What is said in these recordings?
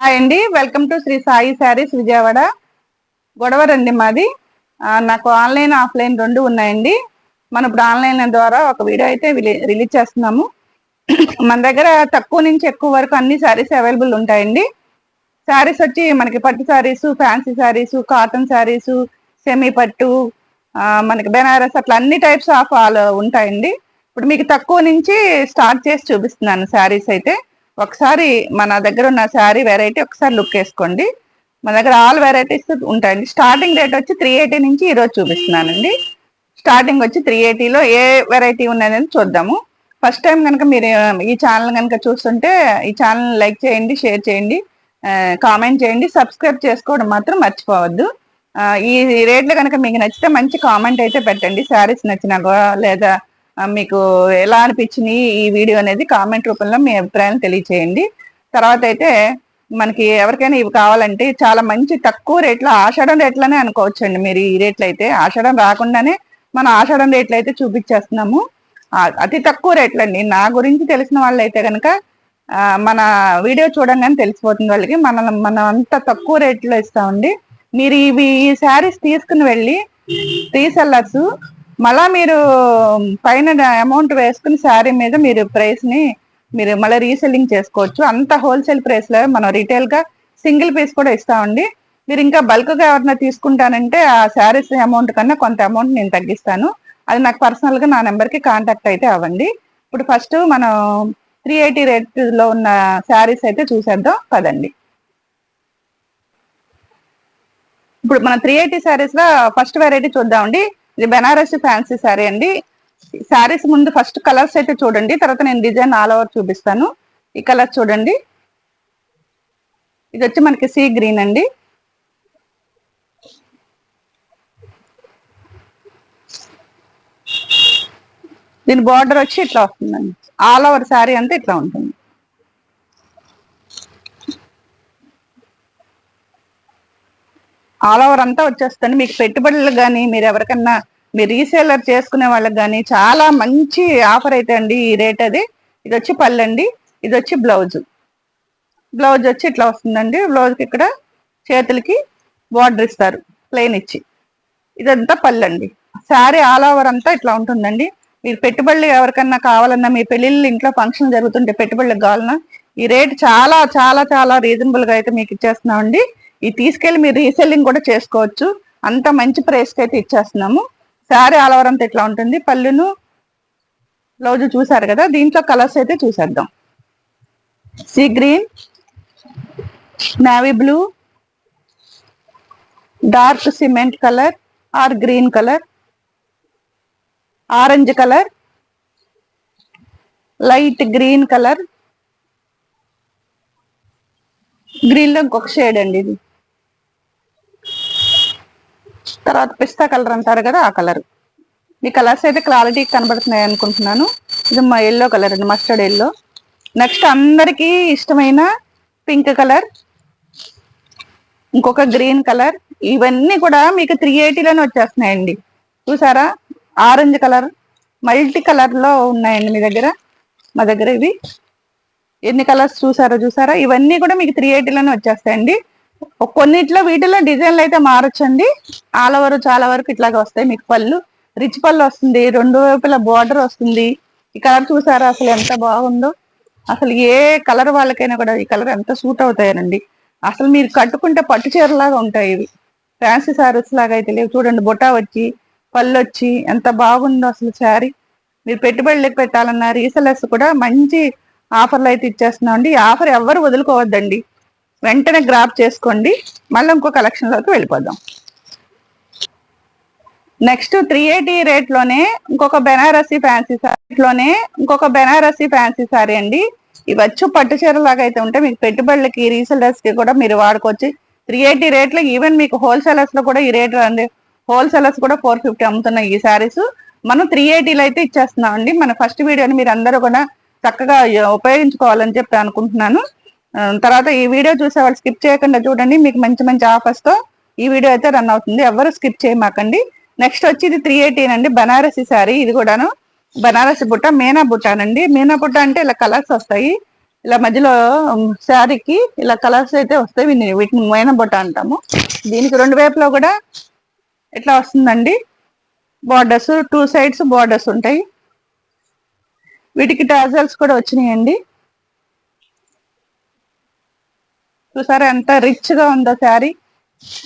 Hi అండి. Welcome to Shri Sai sarees Vijayawada. గొడవరండి మాది. నాకు ఆన్లైన్ ఆఫ్లైన్ రెండు ఉన్నాయండి. మనం ఇప్పుడు ఆన్లైన్ ద్వారా ఒక వీడియో అయితే రిలీజ్ చేస్తున్నాము. మన దగ్గర తక్కువ నుంచి ఎక్కువ వరకు అన్ని శారీస్ అవైలబుల్ ఉంటాయండి. శారీస్ వచ్చి మనకి పట్టు sarees fancy sarees cotton sarees semi పట్టు మనకి బెనారస్ అట్లా అన్ని టైప్స్ ఆఫ్ ఆల్ ఉంటాయండి. ఇప్పుడు మీకు తక్కువ నుంచి స్టార్ట్ చేసి చూపిస్తున్నాను శారీస్ అయితే. ఒకసారి మన దగ్గర ఉన్న శారీ వెరైటీ ఒకసారి లుక్ వేసుకోండి. మన దగ్గర ఆల్ వెరైటీస్ ఉంటాయండి. స్టార్టింగ్ రేట్ వచ్చి త్రీ ఎయిటీ నుంచి ఈరోజు చూపిస్తున్నానండి. స్టార్టింగ్ వచ్చి త్రీ ఎయిటీలో ఏ వెరైటీ ఉన్నదని చూద్దాము. ఫస్ట్ టైం కనుక మీరు ఈ ఛానల్ కనుక చూస్తుంటే ఈ ఛానల్ లైక్ చేయండి షేర్ చేయండి కామెంట్ చేయండి సబ్స్క్రైబ్ చేసుకోవడం మాత్రం మర్చిపోవద్దు. ఈ రేట్లు కనుక మీకు నచ్చితే మంచి కామెంట్ అయితే పెట్టండి. శారీస్ నచ్చినా లేదా మీకు ఎలా అనిపించింది ఈ వీడియో అనేది కామెంట్ రూపంలో మీ అభిప్రాయం తెలియచేయండి. తర్వాత అయితే మనకి ఎవరికైనా ఇవి కావాలంటే చాలా మంచి తక్కువ రేట్లో ఆషాఢం రేట్లనే అనుకోవచ్చండి మీరు ఈ రేట్లు అయితే. ఆషాఢం రాకుండానే మనం ఆషాఢం రేట్లు అయితే చూపించేస్తున్నాము. అతి తక్కువ రేట్లు అండి నా గురించి తెలిసిన వాళ్ళు అయితే కనుక మన వీడియో చూడంగానే తెలిసిపోతుంది వాళ్ళకి. మన మనం అంత తక్కువ రేట్లో ఇస్తామండి. మీరు ఇవి ఈ శారీస్ తీసుకుని వెళ్ళి రీసెల్లర్స్ మళ్ళా మీరు పైన అమౌంట్ వేసుకుని శారీ మీద మీరు ప్రైస్ని మీరు మళ్ళీ రీసెల్లింగ్ చేసుకోవచ్చు. అంత హోల్సేల్ ప్రైస్లో మనం రీటైల్గా సింగిల్ పీస్ కూడా ఇస్తామండి. మీరు ఇంకా బల్క్గా ఎవరైనా తీసుకుంటానంటే ఆ శారీస్ అమౌంట్ కన్నా కొంత అమౌంట్ నేను తగ్గిస్తాను. అది నాకు పర్సనల్గా నా నెంబర్కి కాంటాక్ట్ అయితే అవ్వండి. ఇప్పుడు ఫస్ట్ మనం త్రీ ఎయిటీ రేట్లో ఉన్న శారీస్ అయితే చూసేద్దాం. పదండి. ఇప్పుడు మన త్రీ ఎయిటీ శారీస్లో ఫస్ట్ వెరైటీ చూద్దామండి. ఇది బెనారసి ఫ్యాన్సీ శారీ అండి. శారీస్ ముందు ఫస్ట్ కలర్స్ అయితే చూడండి తర్వాత నేను డిజైన్ ఆల్ ఓవర్ చూపిస్తాను. ఈ కలర్ చూడండి. ఇది వచ్చి మనకి సీ గ్రీన్ అండి. దీని బార్డర్ వచ్చి ఇట్లా వస్తుందండి. ఆల్ ఓవర్ శారీ అంతా ఇట్లా ఉంటుంది. ఆల్ ఓవర్ అంతా వచ్చేస్తుంది. మీకు పెట్టుబడులు కానీ మీరు ఎవరికన్నా మీరు రీసేలర్ చేసుకునే వాళ్ళకి కానీ చాలా మంచి ఆఫర్ అయితే అండి ఈ రేట్ అది. ఇది వచ్చి పళ్ళు అండి. ఇది వచ్చి బ్లౌజ్. బ్లౌజ్ వచ్చి ఇట్లా వస్తుందండి. బ్లౌజ్కి ఇక్కడ చేతులకి బార్డర్ ఇస్తారు. ప్లెయిన్ ఇచ్చి. ఇదంతా పళ్ళు అండి. శారీ ఆల్ ఓవర్ అంతా ఇట్లా ఉంటుందండి. మీరు పెట్టుబడులు ఎవరికన్నా కావాలన్నా మీ పెళ్ళిళ్ళు ఇంట్లో ఫంక్షన్ జరుగుతుంటే పెట్టుబడులకు కావాలన్నా ఈ రేట్ చాలా చాలా చాలా రీజనబుల్గా అయితే మీకు ఇచ్చేస్తున్నామండి. ఇది తీసుకెళ్ళి మీరు రీసెల్లింగ్ కూడా చేసుకోవచ్చు. అంత మంచి ప్రైస్కి అయితే ఇచ్చేస్తున్నాము. శారీ ఆలవరంతో ఓవర్ ఇట్లా ఉంటుంది. పళ్ళును బ్లౌజ్ చూసారు కదా దీంట్లో కలర్స్ అయితే చూసేద్దాం. Sea green navy blue dark cement colour or green colour orange colour light green colour గ్రీన్లో ఇంకొక షేడ్ అండి ఇది. తర్వాత పిస్తా కలర్ అంటారు కదా ఆ కలర్. మీ కలర్స్ అయితే క్లారిటీ కనబడుతున్నాయి అనుకుంటున్నాను. ఇది మా ఎల్లో కలర్ అండి మస్టర్డ్ ఎల్లో నెక్స్ట్ అందరికీ ఇష్టమైన పింక్ కలర్ ఇంకొక గ్రీన్ కలర్. ఇవన్నీ కూడా మీకు త్రీ ఎయిటీలోనే వచ్చేస్తున్నాయండి. చూసారా? ఆరెంజ్ కలర్ మల్టీ కలర్లో ఉన్నాయండి మీ దగ్గర. మా దగ్గర ఇవి. ఎన్ని కలర్స్ చూసారో చూసారా? ఇవన్నీ కూడా మీకు త్రీ ఎయిటీలోనే వచ్చేస్తాయండి. కొన్నిట్లో వీటిలో డిజైన్లు అయితే మారచ్చండి. ఆల్ ఓవర్ చాలా వరకు ఇట్లాగే వస్తాయి. మీకు పళ్ళు రిచ్ పళ్ళు వస్తుంది. రెండు వైపుల బార్డర్ వస్తుంది. ఈ కలర్ చూసారా? అసలు ఎంత బాగుందో. అసలు ఏ కలర్ వాళ్ళకైనా కూడా ఈ కలర్ ఎంత సూట్ అవుతాయనండి. అసలు మీరు కట్టుకుంటే పట్టు చీరలాగా ఉంటాయి ఇవి. ఫ్యాన్సీ సారీస్ లాగా అయితే లేవు. చూడండి బొటా వచ్చి పళ్ళు వచ్చి ఎంత బాగుందో అసలు శారీ. మీరు పెట్టుబడులకు పెట్టాలన్న రీసెలర్స్ కూడా మంచి ఆఫర్లు అయితే ఇచ్చేస్తున్నాం అండి ఆఫర్ ఎవ్వరు వదులుకోవద్దండి. వెంటనే గ్రాప్ చేసుకోండి. మళ్ళీ ఇంకో కలెక్షన్లోకి వెళ్ళిపోదాం. నెక్స్ట్ త్రీ ఎయిటీ రేట్లోనే ఇంకొక బెనారసి ఫ్యాన్సీ సారీలోనే ఇంకొక బెనారసి ఫ్యాన్సీ సారీ అండి. ఇవి వచ్చు పట్టు చీరలాగా అయితే ఉంటే మీకు పెట్టుబడులకి రీసెలర్స్కి కూడా మీరు వాడుకోవచ్చు. త్రీ ఎయిటీ రేట్లో ఈవెన్ మీకు హోల్సేలర్స్లో కూడా ఈ రేట్ అండి హోల్సేలర్స్ కూడా ఫోర్ ఫిఫ్టీ అమ్ముతున్నాయి ఈ శారీస్ మనం త్రీ ఎయిటీలో అయితే ఇచ్చేస్తున్నాం అండి మన ఫస్ట్ వీడియోని మీరు అందరూ కూడా చక్కగా ఉపయోగించుకోవాలని చెప్పి అనుకుంటున్నాను. తర్వాత ఈ వీడియో చూసే వాళ్ళు స్కిప్ చేయకుండా చూడండి. మీకు మంచి మంచి ఆఫర్స్తో ఈ వీడియో అయితే రన్ అవుతుంది. ఎవరు స్కిప్ చేయమాకండి. నెక్స్ట్ వచ్చి ఇది త్రీ ఎయిటీన్ అండి. బనారసి శారీ ఇది కూడాను బనారసి బుట్ట మీనా బుట్టానండి. మీనా బుట్ట అంటే ఇలా కలర్స్ వస్తాయి. ఇలా మధ్యలో శారీకి ఇలా కలర్స్ అయితే వస్తాయి. వీటిని మీనా బుట్ట అంటాము. దీనికి రెండు వైపులో కూడా ఇట్లా వస్తుందండి? బార్డర్స్ టూ సైడ్స్ బార్డర్స్ ఉంటాయి. వీటికి టాజల్స్ కూడా వచ్చినాయండి. చూసారా? ఎంత రిచ్గా ఉందో శారీ.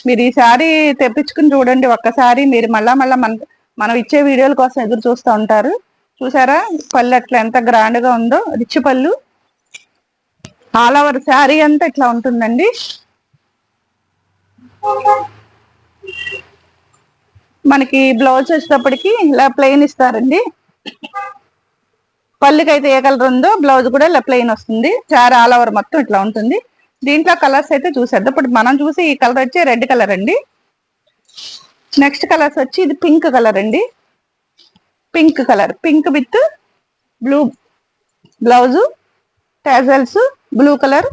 మీరు ఈ శారీ తెప్పించుకుని చూడండి. ఒక్కసారి మీరు మళ్ళా మళ్ళా మన మనం ఇచ్చే వీడియోల కోసం ఎదురు చూస్తూ ఉంటారు. చూసారా? పళ్ళు అట్లా ఎంత గ్రాండ్గా ఉందో. రిచ్ పళ్ళు. ఆల్ ఓవర్ శారీ అంతా ఇట్లా ఉంటుందండి. మనకి బ్లౌజ్ వచ్చేటప్పటికి ఇలా ప్లెయిన్ ఇస్తారండి. పళ్ళుకి అయితే ఏ కలర్ ఉందో బ్లౌజ్ కూడా ఇలా ప్లెయిన్ వస్తుంది. చారీ ఆల్ ఓవర్ మొత్తం ఇట్లా ఉంటుంది. దీంట్లో కలర్స్ అయితే చూసేద్దాం. ఇప్పుడు మనం చూసి ఈ కలర్ వచ్చి రెడ్ కలర్ అండి. నెక్స్ట్ కలర్స్ వచ్చి ఇది పింక్ కలర్ అండి. Pink colour pink with blue blouse tassels blue colour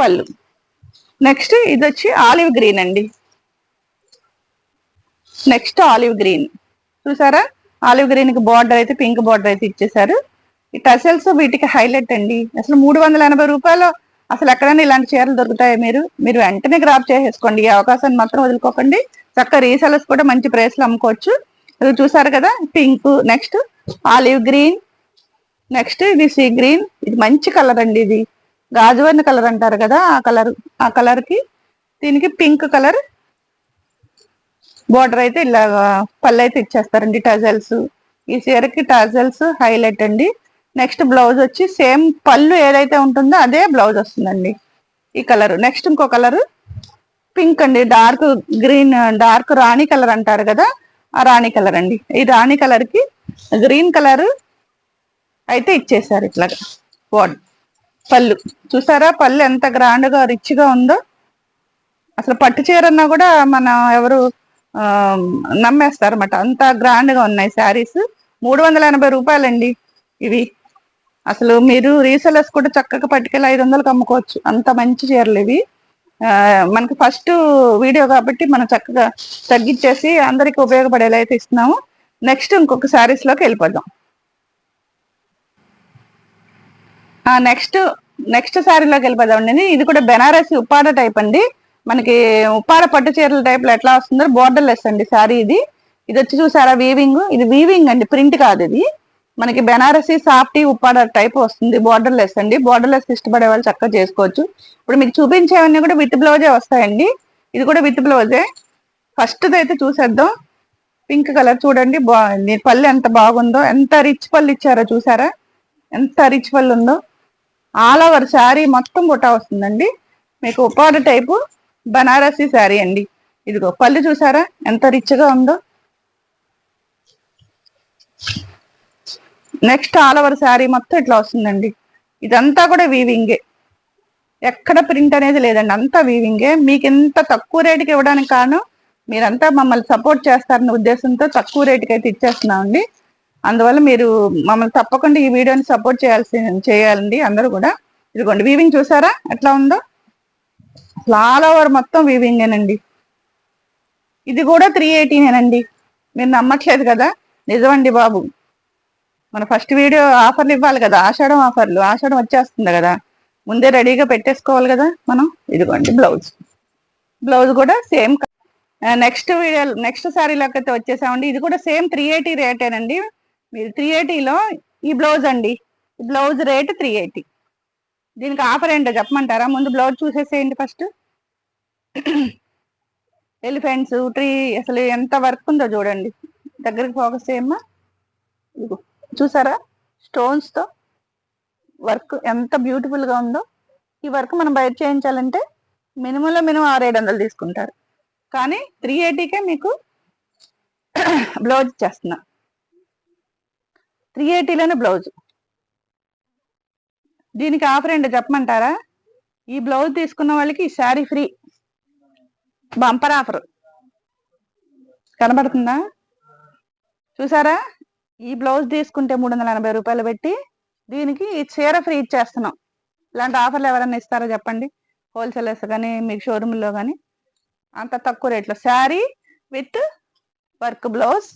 పళ్ళు. నెక్స్ట్ ఇది వచ్చి ఆలివ్ గ్రీన్ అండి. నెక్స్ట్ ఆలివ్ గ్రీన్ చూసారా? ఆలివ్ గ్రీన్కి బార్డర్ అయితే పింక్ బార్డర్ అయితే ఇచ్చేసారు. ఈ టసల్స్ వీటికి హైలైట్ అండి. అసలు మూడు వందల ఎనభై రూపాయలు అసలు ఎక్కడైనా ఇలాంటి చీరలు దొరుకుతాయి మీరు? మీరు వెంటనే గ్రాప్ చేసేసుకోండి. ఈ అవకాశాన్ని మాత్రం వదులుకోకండి. చక్కగా రీసెలర్స్ కూడా మంచి ప్రైస్లో అమ్ముకోవచ్చు. ఇది చూసారు కదా pink next olive green next ఇది సీ గ్రీన్. ఇది మంచి కలర్ అండి ఇది. గాజువర్ణ కలర్ అంటారు కదా ఆ కలర్ ఆ కలర్కి. దీనికి పింక్ కలర్ బోర్డర్ అయితే ఇలా పళ్ళు అయితే ఇచ్చేస్తారండి టజల్స్ ఈ చీరకి టజల్స్ హైలైట్ అండి. నెక్స్ట్ బ్లౌజ్ వచ్చి సేమ్ పళ్ళు ఏదైతే ఉంటుందో అదే బ్లౌజ్ వస్తుందండి. ఈ కలర్. నెక్స్ట్ ఇంకో కలర్. పింక్ అండి. డార్క్ గ్రీన్ డార్క్ రాణి కలర్ అంటారు కదా ఆ రాణి కలర్ అండి. ఈ రాణి కలర్కి గ్రీన్ కలర్ అయితే ఇచ్చేసారు ఇట్లాగా. వాడ్ పళ్ళు. చూసారా? పళ్ళు ఎంత గ్రాండ్గా రిచ్గా ఉందో. అసలు పట్టు చీర అన్నా కూడా మన ఎవరు నమ్మేస్తారు నమ్మేస్తారన్నమాట. అంత గ్రాండ్గా ఉన్నాయి శారీస్. మూడు వందల ఎనభై రూపాయలండి ఇవి. అసలు మీరు రీసెలర్స్ కూడా చక్కగా పట్టుకెళ్ళి ఐదు వందలకు అమ్ముకోవచ్చు. అంత మంచి చీరలు ఇవి. మనకి ఫస్ట్ వీడియో కాబట్టి మనం చక్కగా తగ్గించేసి అందరికి ఉపయోగపడేలా అయితే ఇస్తున్నాము. నెక్స్ట్ ఇంకొక శారీస్లోకి వెళ్ళిపోదాం. నెక్స్ట్ నెక్స్ట్ శారీలోకి వెళ్ళిపోదామండి ఇది కూడా బెనారసి ఉప్పాడ టైప్ అండి. మనకి ఉప్పాడ పట్టు చీరల టైప్లో ఎట్లా వస్తుందో బోర్డర్ లెస్ అండి శారీ ఇది. ఇది వచ్చి చూసారా వీవింగ్ ఇది వీవింగ్ అండి ప్రింట్ కాదు ఇది. మనకి బెనారసి సాఫ్టీ ఉప్పాడ టైప్ వస్తుంది బోర్డర్ లెస్ అండి. బోర్డర్లెస్ ఇష్టపడే వాళ్ళు చక్కగా చేసుకోవచ్చు. ఇప్పుడు మీకు చూపించేవన్నీ కూడా విత్ బ్లౌజే వస్తాయండి. ఇది కూడా విత్ బ్లౌజే. ఫస్ట్ది అయితే చూసేద్దాం. పింక్ కలర్ చూడండి. బాగుంది పళ్ళు ఎంత బాగుందో. ఎంత రిచ్ పళ్ళు ఇచ్చారో చూసారా? ఎంత రిచ్ పళ్ళు ఉందో. ఆల్ ఓవర్ శారీ మొత్తం బుట్ట వస్తుందండి. మీకు ఉపాడ టైపు బనారసి శారీ అండి. ఇదిగో పళ్ళు చూసారా? ఎంత రిచ్గా ఉందో. నెక్స్ట్ ఆల్ ఓవర్ శారీ మొత్తం ఇట్లా వస్తుందండి. ఇదంతా కూడా వీవింగే ఎక్కడ ప్రింట్ అనేది లేదండి. అంతా వీవింగే మీకు ఇంత తక్కువ రేటుకి ఇవ్వడానికి కాను మీరంతా మమ్మల్ని సపోర్ట్ చేస్తారన్న ఉద్దేశంతో తక్కువ రేటుకి అయితే ఇచ్చేస్తున్నామండి. అందువల్ల మీరు మమ్మల్ని తప్పకుండా ఈ వీడియోని సపోర్ట్ చేయాల్సి చేయాలండి అందరూ కూడా. ఇదిగోండి వీవింగ్ చూసారా? ఎట్లా ఉందో? ఆల్ ఓవర్ మొత్తం వీవింగేనండి ఇది కూడా త్రీ ఎయిటీనేనండి మీరు నమ్మట్లేదు కదా? నిజమండి బాబు. మన ఫస్ట్ వీడియో ఆఫర్లు ఇవ్వాలి కదా ఆషాఢం ఆఫర్లు ఆషాఢం వచ్చేస్తుంది కదా. ముందే రెడీగా పెట్టేసుకోవాలి కదా మనం? ఇదిగోండి బ్లౌజ్ బ్లౌజ్ కూడా సేమ్ నెక్స్ట్ వీడియో నెక్స్ట్ సారీలోకి అయితే వచ్చేసామండి. ఇది కూడా సేమ్ త్రీ ఎయిటీ రేటేనండి మీరు త్రీ ఎయిటీలో ఈ బ్లౌజ్ అండి. ఈ బ్లౌజ్ రేట్ త్రీ ఎయిటీ దీనికి ఆఫర్ ఏంటో చెప్పమంటారా? ముందు బ్లౌజ్ చూసేసేయండి ఫస్ట్ ఎలిఫెంట్స్ ట్రీ అసలు ఎంత వర్క్ ఉందో చూడండి. దగ్గరికి ఫోకస్ చేయమ్మా ఇదిగో. చూసారా? స్టోన్స్తో వర్క్ ఎంత బ్యూటిఫుల్గా ఉందో. ఈ వర్క్ మనం బయట చేయించాలంటే మినిమం లో మినిమం ఆరు ఏడు వందలు తీసుకుంటారు. కానీ త్రీ ఎయిటీకే మీకు బ్లౌజ్ ఇచ్చేస్తున్నా. త్రీ ఎయిటీలోనే బ్లౌజ్ దీనికి ఆఫర్ ఏంటో చెప్పమంటారా? ఈ బ్లౌజ్ తీసుకున్న వాళ్ళకి ఈ శారీ ఫ్రీ బంపర్ ఆఫర్ కనబడుతుందా? చూసారా? ఈ బ్లౌజ్ తీసుకుంటే మూడు వందల ఎనభై రూపాయలు పెట్టి దీనికి ఈ చీర ఫ్రీ ఇచ్చేస్తున్నాం. ఇలాంటి ఆఫర్లు ఎవరైనా ఇస్తారో చెప్పండి. హోల్సేలర్స్ కానీ మీకు షోరూమ్లో కానీ అంత తక్కువ రేట్లో. Saree with work blouse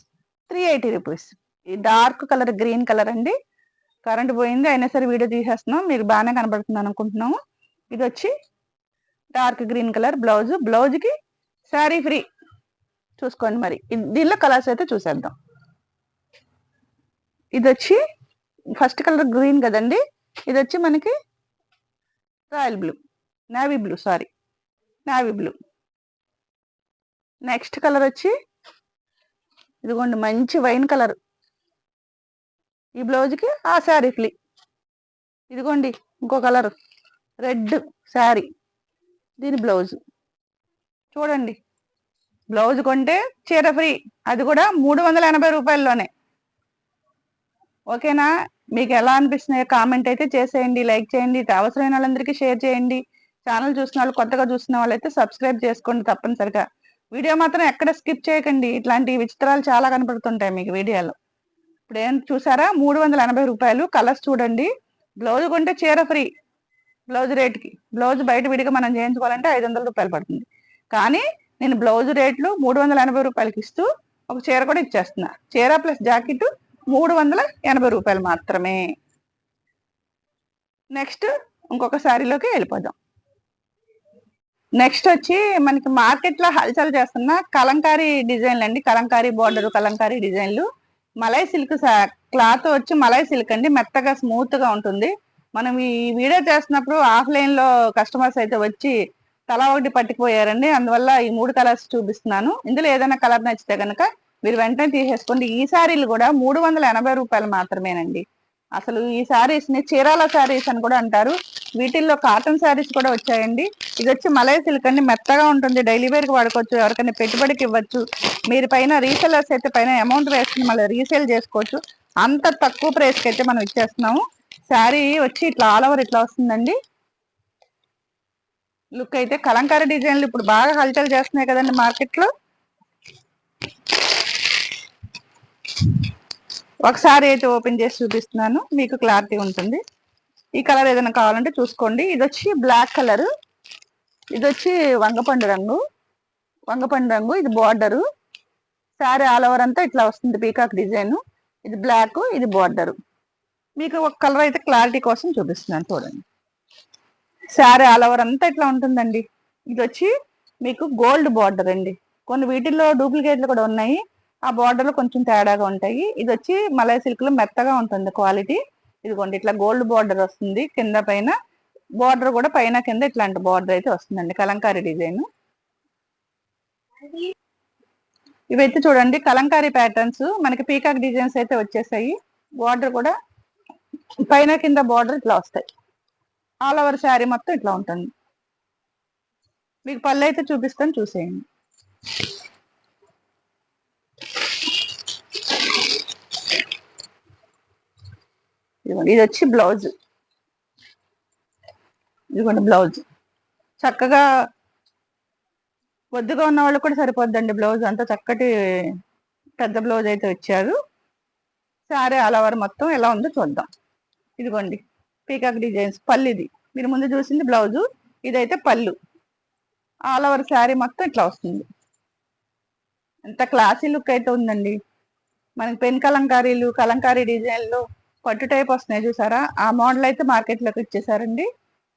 three eighty rupees. ఈ డార్క్ కలర్ గ్రీన్ కలర్ అండి. కరెంట్ పోయింది అయినా సరే వీడియో తీసేస్తున్నాం. మీకు బాగానే కనబడుతుంది అనుకుంటున్నాము. ఇది వచ్చి డార్క్ గ్రీన్ కలర్ బ్లౌజ్. బ్లౌజ్కి శారీ ఫ్రీ. చూసుకోండి మరి. దీనిలో కలర్స్ అయితే చూసేద్దాం. ఇది వచ్చి ఫస్ట్ కలర్ గ్రీన్ కదండి. ఇది వచ్చి మనకి royal blue. Navy blue saree. Navy blue. Next colour వచ్చి ఇదిగోండి మంచి వైన్ కలర్. ఈ బ్లౌజ్కి ఆ శారీ ఫ్లీ. ఇదిగోండి ఇంకో కలర్. రెడ్ శారీ. దీని బ్లౌజ్. చూడండి. బ్లౌజ్ కొంటే చీర ఫ్రీ. అది కూడా మూడు వందల ఎనభై రూపాయల్లోనే. ఓకేనా? మీకు ఎలా అనిపిస్తున్నాయో కామెంట్ అయితే చేసేయండి లైక్ చేయండి అవసరమైన వాళ్ళందరికీ షేర్ చేయండి. ఛానల్ చూసిన వాళ్ళు కొత్తగా చూసిన వాళ్ళైతే సబ్స్క్రైబ్ చేసుకోండి తప్పనిసరిగా. వీడియో మాత్రం ఎక్కడ స్కిప్ చేయకండి. ఇట్లాంటి విచిత్రాలు చాలా కనపడుతుంటాయి మీకు వీడియోలో. ఇప్పుడు ఏం చూసారా? మూడు వందల ఎనభై రూపాయలు కలర్స్ చూడండి. బ్లౌజ్ కొంటే చీర ఫ్రీ. బ్లౌజ్ రేట్కి. బ్లౌజ్ బయట విడిగా మనం చేయించుకోవాలంటే ఐదు వందల రూపాయలు పడుతుంది. కానీ నేను బ్లౌజ్ రేట్లు మూడు వందల ఎనభై రూపాయలకి ఇస్తూ ఒక చీర కూడా ఇచ్చేస్తున్నా. చీర ప్లస్ జాకెట్ మూడు వందల ఎనభై రూపాయలు మాత్రమే. నెక్స్ట్ ఇంకొక శారీలోకి వెళ్ళిపోదాం. నెక్స్ట్ వచ్చి మనకి మార్కెట్లో హల్చల్ చేస్తున్న కలంకారీ డిజైన్లు అండి. కలంకారీ బార్డర్ కలంకారీ డిజైన్లు. మలై సిల్క్ క్లాత్ వచ్చి మలై సిల్క్ అండి. మెత్తగా స్మూత్గా ఉంటుంది. మనం ఈ వీడియో చేస్తున్నప్పుడు ఆఫ్లైన్లో కస్టమర్స్ అయితే వచ్చి తలా ఒకటి పట్టుకుపోయారండి. అందువల్ల ఈ మూడు కలర్స్ చూపిస్తున్నాను. ఇందులో ఏదైనా కలర్ నచ్చితే కనుక మీరు వెంటనే తీసేసుకోండి. ఈ శారీలు కూడా మూడు వందల ఎనభై రూపాయలు మాత్రమేనండి. అసలు ఈ శారీస్ని చీరాల శారీస్ అని కూడా అంటారు. వీటిల్లో కాటన్ శారీస్ కూడా వచ్చాయండి. ఇది వచ్చి మలై సిల్క్ అండి. మెత్తగా ఉంటుంది. డైలీ వేర్కి వాడుకోవచ్చు. ఎవరికైనా పెట్టుబడికి ఇవ్వచ్చు. మీరు పైన రీసెలర్స్ అయితే పైన అమౌంట్ వేసుకుని మళ్ళీ రీసేల్ చేసుకోవచ్చు. అంత తక్కువ ప్రైస్కి అయితే మనం ఇచ్చేస్తున్నాము. శారీ వచ్చి ఇట్లా ఆల్ ఓవర్ ఇట్లా వస్తుందండి. లుక్ అయితే కలంకారీ డిజైన్లు ఇప్పుడు బాగా హల్చల్ చేస్తున్నాయి కదండి మార్కెట్లో. ఒకసారి అయితే ఓపెన్ చేసి చూపిస్తున్నాను మీకు క్లారిటీ ఉంటుంది. ఈ కలర్ ఏదైనా కావాలంటే చూసుకోండి. ఇది వచ్చి బ్లాక్ కలర్ ఇది వచ్చి వంగపండు రంగు. వంగపండు రంగు ఇది బార్డరు. శారీ ఆల్ ఓవర్ అంతా ఇట్లా వస్తుంది పీకాక్ డిజైన్. ఇది బ్లాక్ ఇది బార్డర్. మీకు ఒక కలర్ అయితే క్లారిటీ కోసం చూపిస్తున్నాను చూడండి. శారీ ఆల్ ఓవర్ అంతా ఇట్లా ఉంటుందండి. ఇది వచ్చి మీకు గోల్డ్ బార్డర్ అండి. కొన్ని వీటిల్లో డూప్లికేట్లు కూడా ఉన్నాయి. ఆ బార్డర్లు కొంచెం తేడాగా ఉంటాయి. ఇది వచ్చి మలై సిల్క్లో మెత్తగా ఉంటుంది క్వాలిటీ ఇదిగోండి ఇట్లా గోల్డ్ బార్డర్ వస్తుంది. కింద పైన బార్డర్ కూడా పైన కింద ఇట్లాంటి బార్డర్ అయితే వస్తుందండి. కలంకారీ డిజైన్ ఇవైతే చూడండి కలంకారీ ప్యాటర్న్స్ మనకి పీకాక్ డిజైన్స్ అయితే వచ్చేసాయి. బార్డర్ కూడా పైన కింద బార్డర్ ఇట్లా వస్తాయి. ఆల్ ఓవర్ శారీ మొత్తం ఇట్లా ఉంటుంది. మీకు పళ్ళు అయితే చూపిస్తాను చూసేయండి. ఇదిగోండి ఇది వచ్చి బ్లౌజ్. ఇదిగోండి బ్లౌజ్. చక్కగా పొద్దుగా ఉన్న వాళ్ళు కూడా సరిపోద్దండి బ్లౌజ్. అంత చక్కటి పెద్ద బ్లౌజ్ అయితే వచ్చారు. సారీ ఆల్ మొత్తం ఎలా ఉందో చూద్దాం. ఇదిగోండి పీకాక్ డిజైన్స్ పళ్ళు ఇది మీరు ముందు చూసింది బ్లౌజు ఇదైతే పళ్ళు. ఆల్ ఓవర్ శారీ మొత్తం ఇట్లా వస్తుంది. ఎంత క్లాసీ లుక్ అయితే ఉందండి. మనకి పెన్ కలంకారీలు కలంకారీ డిజైన్లు పట్టు టైప్ వస్తున్నాయి చూసారా? ఆ మోడల్ అయితే మార్కెట్లోకి ఇచ్చేసారండి.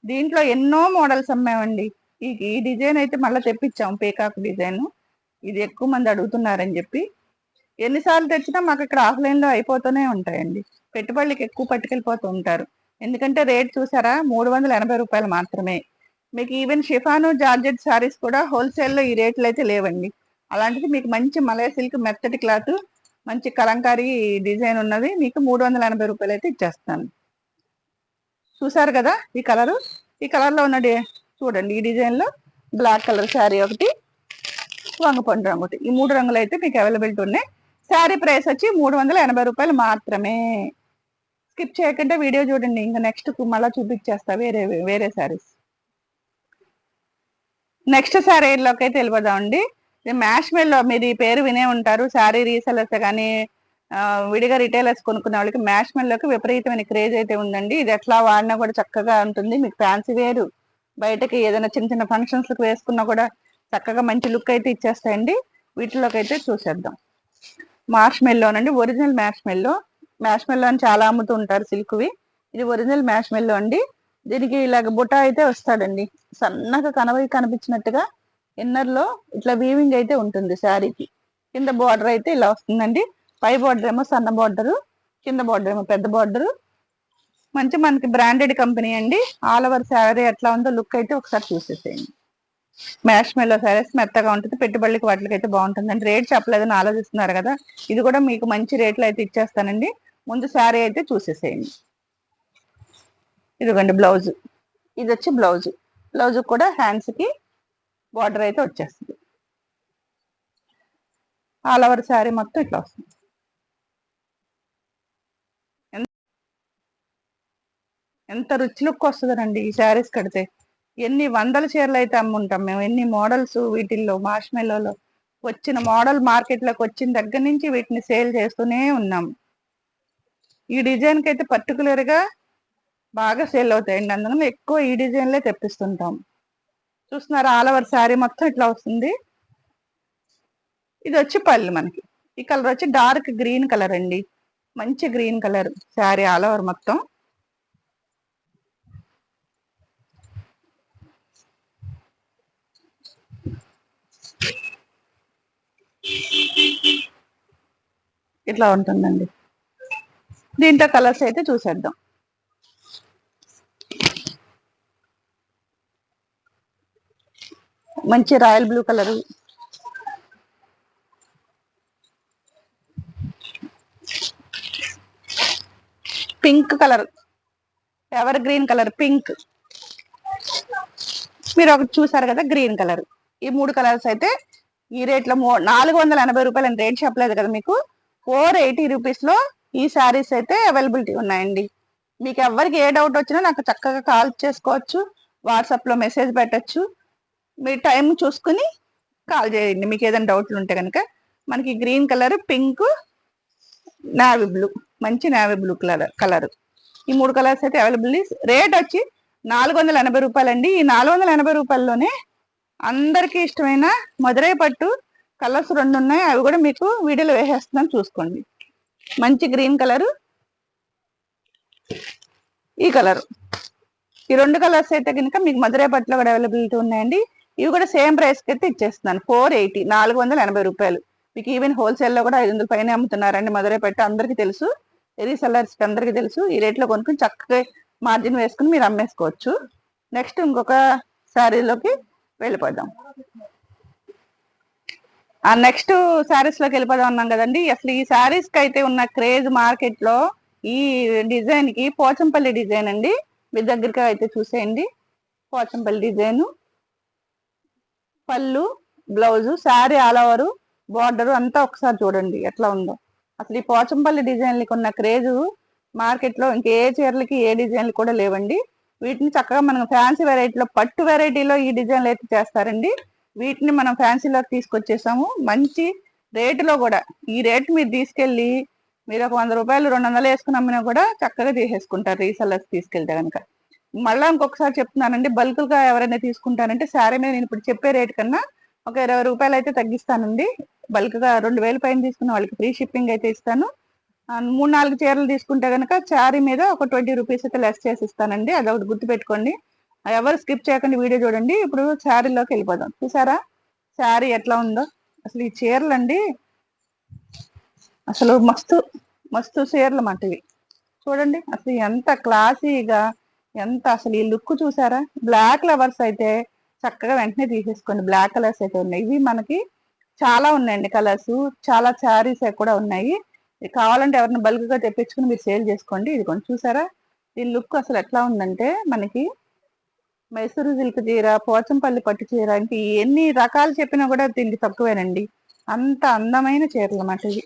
దీంట్లో ఎన్నో మోడల్స్ అమ్మామండి. ఈ ఈ డిజైన్ అయితే మళ్ళీ తెప్పించాం పీకాక్ డిజైన్. ఇది ఎక్కువ మంది అడుగుతున్నారని చెప్పి. ఎన్నిసార్లు తెచ్చినా మాకు ఇక్కడ ఆఫ్లైన్లో అయిపోతూనే ఉంటాయండి. పెట్టుబడులకు ఎక్కువ పట్టుకెళ్ళిపోతూ ఉంటారు. ఎందుకంటే రేట్ చూసారా? మూడు వందల ఎనభై రూపాయలు మాత్రమే. మీకు ఈవెన్ షిఫాను జార్జెట్ సారీస్ కూడా హోల్సేల్లో ఈ రేట్లు అయితే లేవండి. అలాంటిది మీకు మంచి మలయ సిల్క్ మెత్తటి క్లాత్ మంచి కలంకారీ డిజైన్ ఉన్నది. మీకు మూడు వందల ఎనభై రూపాయలు అయితే ఇచ్చేస్తాను. చూసారు కదా ఈ కలరు? ఈ కలర్లో ఉన్న చూడండి ఈ డిజైన్లో బ్లాక్ కలర్ శారీ ఒకటి వంగపండు రంగు ఒకటి. ఈ మూడు రంగులు అయితే మీకు అవైలబిలిటీ ఉన్నాయి. శారీ ప్రైస్ వచ్చి మూడు వందల ఎనభై రూపాయలు మాత్రమే. స్కిప్ చేయకుండా వీడియో చూడండి. ఇంకా నెక్స్ట్ మళ్ళీ చూపించేస్తా వేరే వేరే శారీస్. నెక్స్ట్ శారీలోకి అయితే వెళ్ళిపోదామండి మ్యాష్ మెల్లో మీరు ఈ పేరు వినే ఉంటారు. శారీ రీసెలర్స్ కానీ విడిగా రిటైలర్స్ కొనుక్కునే వాళ్ళకి మ్యాష్ మెల్లోకి విపరీతమైన క్రేజ్ అయితే ఉందండి. ఇది ఎట్లా వాడినా కూడా చక్కగా ఉంటుంది. మీకు ఫ్యాన్సీ వేరు. బయటకి ఏదైనా చిన్న చిన్న ఫంక్షన్స్లకు వేసుకున్నా కూడా చక్కగా మంచి లుక్ అయితే ఇచ్చేస్తాయండి. వీటిలోకి అయితే చూసేద్దాం. మార్ష్ మెల్లోనండి original marshmallow marshmallow అని చాలా అమ్ముతూ ఉంటారు సిల్క్వి ఇది ఒరిజినల్ మ్యాష్ మెల్లో అండి. దీనికి ఇలాగ బుటా అయితే వస్తాడండి. సన్నగా కనబడి కనిపించినట్టుగా ఇన్నర్లో ఇట్లా వీవింగ్ అయితే ఉంటుంది శారీకి. కింద బార్డర్ అయితే ఇలా వస్తుందండి. పై బార్డర్ ఏమో సన్న బార్డరు కింద బార్డర్ ఏమో పెద్ద బార్డరు మంచి మనకి బ్రాండెడ్ కంపెనీ అండి. ఆల్ ఓవర్ శారీ ఎట్లా ఉందో లుక్ అయితే ఒకసారి చూసేసేయండి. మ్యాష్ మెల్లో శారీస్ మెత్తగా ఉంటుంది. పెట్టుబడికి వాటికి అయితే బాగుంటుందండి. రేట్ చెప్పలేదని ఆలోచిస్తున్నారు కదా. ఇది కూడా మీకు మంచి రేట్లో అయితే ఇచ్చేస్తానండి. ముందు శారీ అయితే చూసేసేయండి. ఇదిగోండి బ్లౌజ్ ఇది వచ్చి బ్లౌజ్ బ్లౌజ్ కూడా హ్యాండ్స్కి బార్డర్ అయితే వచ్చేస్తుంది. ఆల్ ఓవర్ శారీ మొత్తం ఇట్లా వస్తుంది. ఎంత- రుచి లుక్ వస్తుందండి ఈ శారీస్ కడితే. ఎన్ని వందల చీరలు అయితే అమ్ముంటాం మేము ఎన్ని మోడల్స్ వీటిల్లో మార్ష్మెల్లోలో. వచ్చిన మోడల్ మార్కెట్లోకి వచ్చిన దగ్గర నుంచి వీటిని సేల్ చేస్తూనే ఉన్నాం. ఈ డిజైన్కి అయితే పర్టికులర్గా బాగా సేల్ అవుతాయండి. అందులో ఎక్కువ ఈ డిజైన్లే తెప్పిస్తుంటాం. చూస్తున్నారా? ఆల్ ఓవర్ శారీ మొత్తం ఇట్లా వస్తుంది. ఇది వచ్చి పళ్ళు మనకి. ఈ కలర్ వచ్చి డార్క్ గ్రీన్ కలర్ అండి. మంచి green colour saree all over మొత్తం. ఇట్లా ఉంటుందండి. దీంట్లో కలర్స్ అయితే చూసేద్దాం. మంచి royal blue colour. Pink colour evergreen colour pink. మీరు ఒకటి చూసారు కదా గ్రీన్ కలర్. ఈ మూడు కలర్స్ అయితే ఈ రేట్లో మూ- నాలుగు వందల ఎనభై రూపాయలు అని రేట్ చెప్పలేదు కదా మీకు. ఫోర్ ఎయిటీ రూపీస్లో ఈ శారీస్ అయితే అవైలబిలిటీ ఉన్నాయండి. మీకు ఎవరికి ఏ డౌట్ వచ్చినా నాకు చక్కగా కాల్ చేసుకోవచ్చు వాట్సాప్లో మెసేజ్ పెట్టచ్చు. మీ టైం చూసుకుని కాల్ చేయండి. మీకు ఏదైనా డౌట్లు ఉంటే కనుక. మనకి green colour pink navy blue మంచి నావీ బ్లూ కలర్ కలర్ ఈ మూడు కలర్స్ అయితే అవైలబుల్ రేట్ వచ్చి నాలుగు వందల ఎనభై రూపాయలండి. ఈ నాలుగు వందల ఎనభై రూపాయల్లోనే అందరికీ ఇష్టమైన మదురై పట్టు కలర్స్ రెండు ఉన్నాయి అవి కూడా మీకు వీడియోలో వేసేస్తున్నాను చూసుకోండి. మంచి గ్రీన్ కలర్ ఈ కలర్ ఈ రెండు కలర్స్ అయితే కనుక మీకు మధురై పట్టులో కూడా అవైలబిలిటీ ఉన్నాయండి. ఇవి కూడా సేమ్ ప్రైస్కి అయితే ఇచ్చేస్తున్నాను. ఫోర్ ఎయిటీ నాలుగు వందల ఎనభై రూపాయలు. మీకు ఈవెన్ హోల్సేల్లో కూడా ఐదు వందల పైన అమ్ముతున్నారండి మధురై పెట్టి అందరికీ తెలుసు. రీసెల్లర్స్కి అందరికీ తెలుసు. ఈ రేట్లో కొనుక్కుని చక్కగా మార్జిన్ వేసుకుని మీరు అమ్మేసుకోవచ్చు. నెక్స్ట్ ఇంకొక శారీలోకి వెళ్ళిపోదాం. ఆ నెక్స్ట్ శారీస్లోకి వెళ్ళిపోదాం అన్నాం కదండి. అసలు ఈ శారీస్కి అయితే ఉన్న క్రేజ్ మార్కెట్లో ఈ డిజైన్కి పోచంపల్లి డిజైన్ అండి. మీ దగ్గరగా అయితే చూసేయండి. పోచంపల్లి డిజైన్. పళ్ళు blouse saree all over border అంతా ఒకసారి చూడండి ఎట్లా ఉందో. అసలు ఈ పోచంపల్లి డిజైన్లకి ఉన్న క్రేజ్ మార్కెట్లో ఇంకే చీరలకి ఏ డిజైన్లు కూడా లేవండి. వీటిని చక్కగా మనం ఫ్యాన్సీ వెరైటీలో పట్టు వెరైటీలో ఈ డిజైన్లు అయితే చేస్తారండి. వీటిని మనం ఫ్యాన్సీలోకి తీసుకొచ్చేసాము. మంచి రేటులో కూడా ఈ రేటు మీరు తీసుకెళ్ళి మీరు ఒక వంద రూపాయలు రెండు వందలు వేసుకుని అమ్మినా కూడా చక్కగా తీసేసుకుంటారు రీసెల్లర్స్ తీసుకెళ్తే కనుక మళ్ళీ ఇంకొకసారి చెప్తున్నానండి బల్క్గా ఎవరైనా తీసుకుంటానంటే శారీ మీద నేను ఇప్పుడు చెప్పే రేట్ కన్నా ఒక ఇరవై రూపాయలు అయితే తగ్గిస్తానండి. బల్క్గా రెండు వేల పైన తీసుకున్న వాళ్ళకి ఫ్రీ షిప్పింగ్ అయితే ఇస్తాను. మూడు నాలుగు చీరలు తీసుకుంటే కనుక శారీ మీద ఒక ట్వంటీ రూపీస్ అయితే లెస్ చేసి ఇస్తానండి. ఒకటి గుర్తుపెట్టుకోండి. ఎవరు స్కిప్ చేయకుండా వీడియో చూడండి. ఇప్పుడు శారీలోకి వెళ్ళిపోదాం. చూసారా? శారీ ఎట్లా ఉందో? అసలు ఈ చీరలు అండి అసలు మస్తు మస్తు చీరలు మాట ఇవి చూడండి అసలు ఎంత క్లాసీగా ఎంత అసలు ఈ లుక్ చూసారా? బ్లాక్ లవర్స్ అయితే చక్కగా వెంటనే తీసేసుకోండి. బ్లాక్ కలర్స్ అయితే ఉన్నాయి. ఇవి మనకి చాలా ఉన్నాయండి కలర్స్. చాలా శారీస్ కూడా ఉన్నాయి. ఇది కావాలంటే ఎవరిని బల్క్గా తెప్పించుకుని మీరు సేల్ చేసుకోండి. ఇది కొంచెం చూసారా? ఈ లుక్ అసలు ఎట్లా ఉందంటే మనకి మైసూరు సిల్క్ చీర పోచంపల్లి పట్టు చీర ఇంక ఎన్ని రకాలు చెప్పినా కూడా దీనికి తక్కువేనండి. అంత అందమైన చీరలు అన్నమాట ఇవి.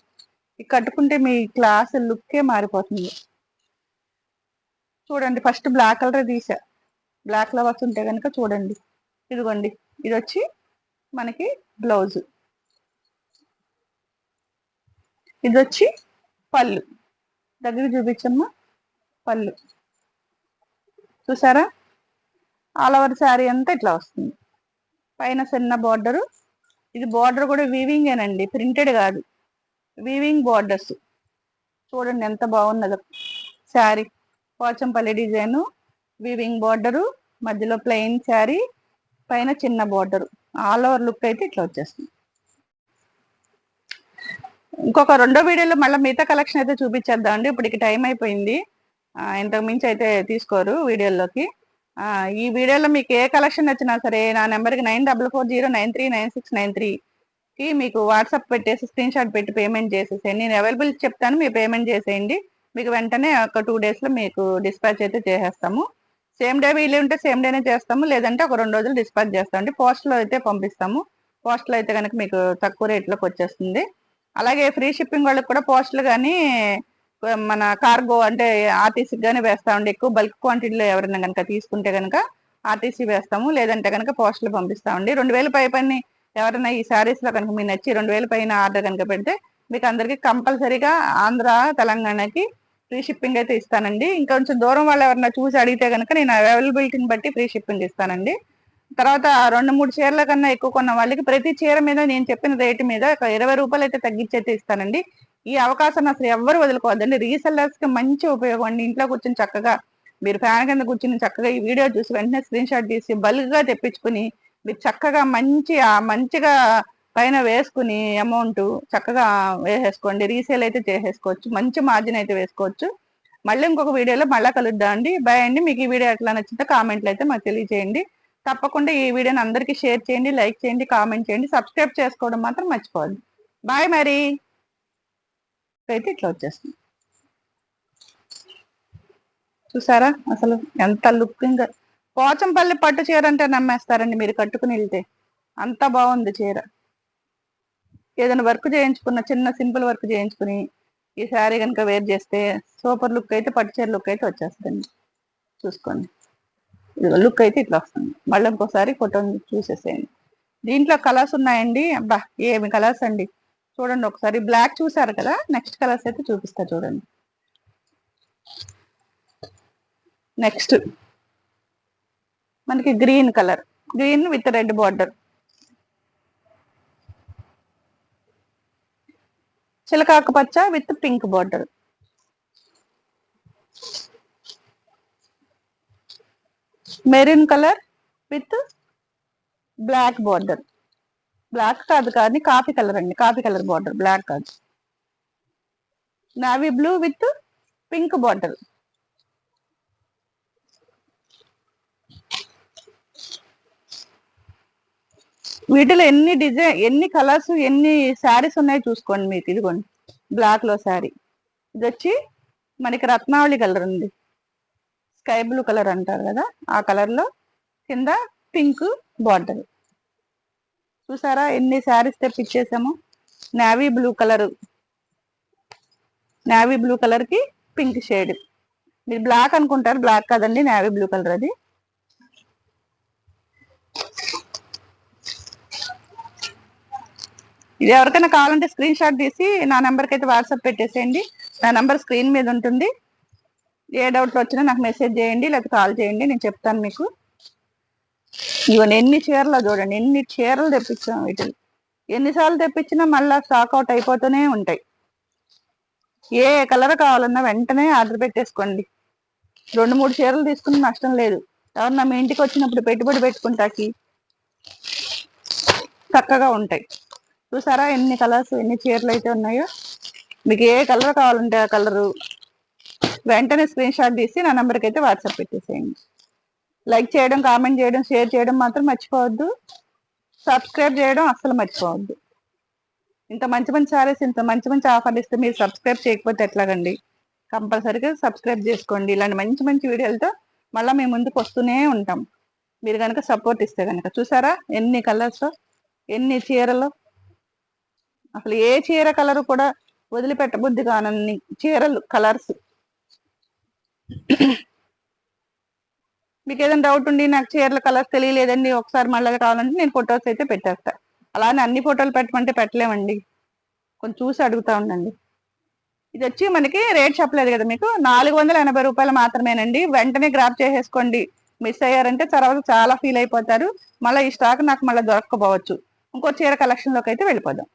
ఇది కట్టుకుంటే మీ క్లాస్ లుక్కే మారిపోతుంది. చూడండి ఫస్ట్ బ్లాక్ కలర్ తీసా. బ్లాక్ ఫ్లవర్స్ ఉంటే కనుక చూడండి. ఇదిగోండి ఇది వచ్చి మనకి బ్లౌజ్ ఇది వచ్చి పళ్ళు. దగ్గర చూపించమ్మా పళ్ళు. చూసారా? ఆల్ ఓవర్ శారీ అంతా ఇట్లా వస్తుంది. పైన చిన్న బార్డరు ఇది బార్డర్ కూడా వీవింగేనండి ప్రింటెడ్ కాదు. వీవింగ్ బార్డర్స్ చూడండి ఎంత బాగున్నదో. Saree Pochampally design weaving border మధ్యలో ప్లెయిన్ శారీ పైన చిన్న బార్డరు. ఆల్ ఓవర్ లుక్ అయితే ఇట్లా వచ్చేస్తుంది. ఇంకొక రెండో వీడియోలో మళ్ళీ మిగతా కలెక్షన్ అయితే చూపించేద్దాం అండి. ఇప్పుడు టైం అయిపోయింది. ఇంతకు మించి అయితే తీసుకోరు వీడియోలోకి. ఈ వీడియోలో మీకు ఏ కలెక్షన్ వచ్చినా సరే నా నెంబర్కి nine double four zero nine three nine six nine త్రీకి మీకు వాట్సాప్ పెట్టేసి స్క్రీన్ షాట్ పెట్టి పేమెంట్ చేసేసేయండి. నేను అవైలబుల్ చెప్తాను మీరు పేమెంట్ చేసేయండి. మీకు వెంటనే ఒక టూ డేస్లో మీకు డిస్పాచ్ అయితే చేసేస్తాము. సేమ్ డే వీలు ఉంటే సేమ్ డేనే చేస్తాము. లేదంటే ఒక రెండు రోజులు డిస్పాచ్ చేస్తామండి పోస్ట్లో అయితే పంపిస్తాము. పోస్ట్లో అయితే కనుక మీకు తక్కువ రేట్లోకి వచ్చేస్తుంది. అలాగే ఫ్రీ షిప్పింగ్ వాళ్ళకి కూడా పోస్టులు కానీ మన కార్గో అంటే ఆర్టీసీకి కానీ వేస్తామండి ఎక్కువ బల్క్ క్వాంటిటీలో ఎవరైనా కనుక తీసుకుంటే కనుక ఆర్టీసీ వేస్తాము. లేదంటే కనుక పోస్టులు పంపిస్తామండి రెండు వేల పై పైన ఎవరైనా ఈ శారీస్లో కనుక మీ నచ్చి రెండు వేల పైన ఆర్డర్ కనుక పెడితే మీకు అందరికీ కంపల్సరీగా ఆంధ్ర తెలంగాణకి ఫ్రీ షిప్పింగ్ అయితే ఇస్తానండి. కొంచెం దూరం వాళ్ళు ఎవరైనా చూసి అడిగితే కనుక నేను అవైలబిలిటీని బట్టి ఫ్రీ షిప్పింగ్ ఇస్తానండి. తర్వాత రెండు మూడు చీరల కన్నా ఎక్కువ కొన్న వాళ్ళకి ప్రతి చీర మీద నేను చెప్పిన రేటు మీద ఒక ఇరవై రూపాయలు అయితే తగ్గించి అయితే ఇస్తానండి. ఈ అవకాశం అసలు ఎవ్వరు వదులుకోవద్దండి. రీసెల్లర్స్కి మంచి ఉపయోగం అండి. ఇంట్లో కూర్చొని చక్కగా మీరు ఫ్యాన్ కింద కూర్చుని చక్కగా ఈ వీడియో చూసి వెంటనే స్క్రీన్ షాట్ తీసి బల్క్గా తెప్పించుకుని మీరు చక్కగా మంచి మంచిగా పైన వేసుకుని అమౌంట్ చక్కగా వేసేసుకోండి. రీసేల్ అయితే చేసేసుకోవచ్చు. మంచి మార్జిన్ అయితే వేసుకోవచ్చు. మళ్ళీ ఇంకొక వీడియోలో మళ్ళీ కలుద్దాం అండి. బై అండి. మీకు ఈ వీడియో ఎట్లా నచ్చిందో కామెంట్లు అయితే మాకు తెలియజేయండి. తప్పకుండా ఈ వీడియోని అందరికీ షేర్ చేయండి లైక్ చేయండి కామెంట్ చేయండి. సబ్స్క్రైబ్ చేసుకోవడం మాత్రం మర్చిపోవద్దు. బాయ్ మరి. అయితే ఇట్లా వచ్చేస్తుంది. చూసారా? అసలు ఎంత లుక్కింగ్. పోచంపల్లి పట్టు చీర అంటే నమ్మేస్తారండి మీరు కట్టుకుని వెళ్తే. అంత బాగుంది చీర. ఏదైనా వర్క్ చేయించుకున్న చిన్న సింపుల్ వర్క్ చేయించుకుని ఈ శారీ కనుక వేర్ చేస్తే సూపర్ లుక్ అయితే పట్టుచీర లుక్ అయితే వచ్చేస్తుంది చూసుకోండి. లుక్ అయితే ఇట్లా వస్తుంది. మళ్ళీ ఇంకోసారి ఫోటోని చూసేసేయండి. దీంట్లో కలర్స్ ఉన్నాయండి. అబ్బా ఏమి కలర్స్ అండి? చూడండి ఒకసారి. బ్లాక్ చూసారు కదా? నెక్స్ట్ కలర్స్ అయితే చూపిస్తా చూడండి. నెక్స్ట్ మనకి green colour green with red border చిలకాకు పచ్చ with pink border. Maroon colour with black border. Black కాదు కానీ కాఫీ కలర్ అండి. Coffee colour border. బ్లాక్ కాదు. Navy blue with pink border. వీటిలో ఎన్ని డిజైన్ ఎన్ని కలర్స్ ఎన్ని శారీస్ ఉన్నాయో చూసుకోండి మీకు. ఇదిగోండి. బ్లాక్లో శారీ. ఇది వచ్చి మనకి రత్నావళి కలర్ ఉంది. స్కై బ్లూ కలర్ అంటారు కదా. ఆ కలర్లో కింద పింక్ బార్డర్ చూసారా? ఎన్ని saris తెప్పించేసాము. Navy blue colour. Navy blue కలర్కి పింక్ షేడ్ మీరు బ్లాక్ అనుకుంటారు. బ్లాక్ కాదండి. నావీ బ్లూ కలర్ అది. ఇది ఎవరికైనా కావాలంటే స్క్రీన్ షాట్ తీసి నా నెంబర్కి అయితే వాట్సాప్ పెట్టేసేయండి. నా నెంబర్ స్క్రీన్ మీద ఉంటుంది. ఏ డౌట్లు వచ్చినా నాకు మెసేజ్ చేయండి లేకపోతే కాల్ చేయండి నేను చెప్తాను మీకు. ఇవన్నీ ఎన్ని చీరలు చూడండి ఎన్ని చీరలు తెప్పించాం వీటిని. ఎన్నిసార్లు తెప్పించినా మళ్ళీ స్టాక్ అవుట్ అయిపోతూనే ఉంటాయి. ఏ కలర్ కావాలన్నా వెంటనే ఆర్డర్ పెట్టేసుకోండి. రెండు మూడు చీరలు తీసుకుని నష్టం లేదు. ఎవరన్నా మీ ఇంటికి వచ్చినప్పుడు పెట్టుబడి పెట్టుకుంటాకి చక్కగా ఉంటాయి. చూసారా ఎన్ని కలర్స్ ఎన్ని చీరలు అయితే ఉన్నాయో? మీకు ఏ కలర్ కావాలంటే ఆ కలరు వెంటనే స్క్రీన్ షాట్ తీసి నా నెంబర్కి అయితే వాట్సాప్ పెట్టేసేయండి. లైక్ చేయడం కామెంట్ చేయడం షేర్ చేయడం మాత్రం మర్చిపోవద్దు. సబ్స్క్రైబ్ చేయడం అస్సలు మర్చిపోవద్దు. ఇంత మంచి మంచి సారీస్ ఇంత మంచి మంచి ఆఫర్లు ఇస్తే మీరు సబ్స్క్రైబ్ చేయకపోతే ఎట్లాగండి? కంపల్సరీగా సబ్స్క్రైబ్ చేసుకోండి. ఇలాంటి మంచి మంచి వీడియోలతో మళ్ళీ మేము ముందుకు వస్తూనే ఉంటాం. మీరు కనుక సపోర్ట్ ఇస్తే కనుక చూసారా ఎన్ని కలర్స్ ఎన్ని చీరలు? అసలు ఏ చీర కలర్ కూడా వదిలిపెట్టబుద్ధి కానన్ని చీరలు కలర్స్ మీకు ఏదైనా డౌట్ ఉండి నాకు చీరల కలర్స్ తెలియలేదండి ఒకసారి మళ్ళీ కావాలంటే నేను ఫొటోస్ అయితే పెట్టేస్తా. అలానే అన్ని ఫోటోలు పెట్టమంటే పెట్టలేమండి. కొంచెం చూసి అడుగుతా ఉండండి. ఇది వచ్చి మనకి రేట్ చెప్పలేదు కదా మీకు? నాలుగు వందల ఎనభై రూపాయలు మాత్రమేనండి. వెంటనే గ్రాప్ చేసేసుకోండి. మిస్ అయ్యారంటే తర్వాత చాలా ఫీల్ అయిపోతారు. మళ్ళీ ఈ స్టాక్ నాకు మళ్ళీ దొరకకపోవచ్చు. ఇంకో చీర కలెక్షన్లోకి అయితే వెళ్ళిపోదాం.